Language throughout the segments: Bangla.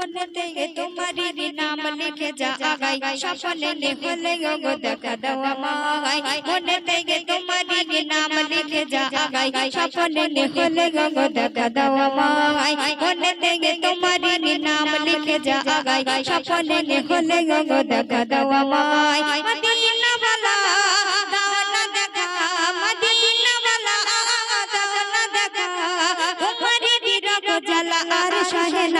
মনে থেকে তোমারই নাম লিখে যা আগাই। স্বপ্নে নে হলে গো দেখা দাও আমায়। মনে থেকে তোমারই নাম লিখে যা আগাই। স্বপ্নে নে হলে গো দেখা দাও আমায়। মনে থেকে তোমারই নাম লিখে যা আগাই। স্বপ্নে নে হলে গো দেখা দাও আমায়। মদিনা বালা দাও না দেখা। মদিনা বালা দাও না দেখা তোমারই বিরহ জ্বালা আর সহে না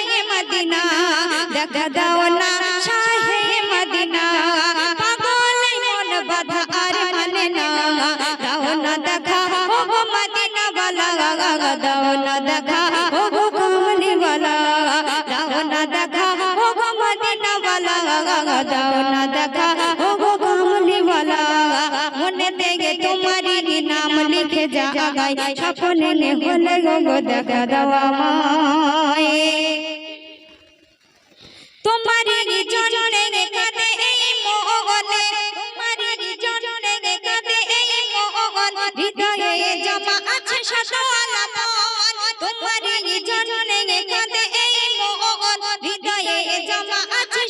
মদিনা। দেখা দাও না শাহে মদিনা। পাগল মন বাধা আর মানে না। দাও না দেখা, ও মদিনা বালা। দাও না দেখা, ও কমলি বালা। দাও না দেখা, ও মদিনা বালা। দাও না দেখা, ও কমলি বালা। মনে থেকে তোমারই নাম লিখে যা আগাই স্বপ্নে হলে গো দেখা দাও আমায়।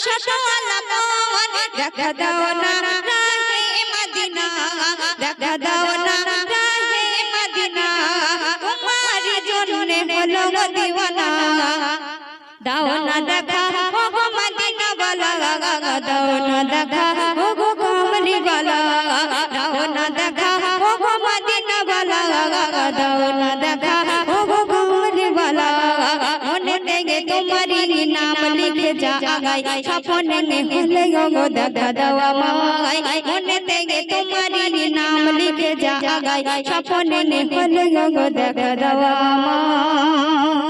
আছে শত দেখা দাও না, রাহে মদিনা। দেখা দাও না, রাহে মদিনা। তোমারই জন্যে হলো গো দাও না দেখা ও মদিনা বালা দাও না দেখা ও কমলি বালা দাও না দেখা ও মদিনা বালা দাও না দেখা ও কমলি বালা মনে থেকে তোমারই নাম যা আগাই স্বপ্নে হলে গো দেখা দাও আমায় মনে থেকে তোমারই নাম লিখে যা আগাই স্বপ্নে হলে গো দেখা দাওয়া আমায়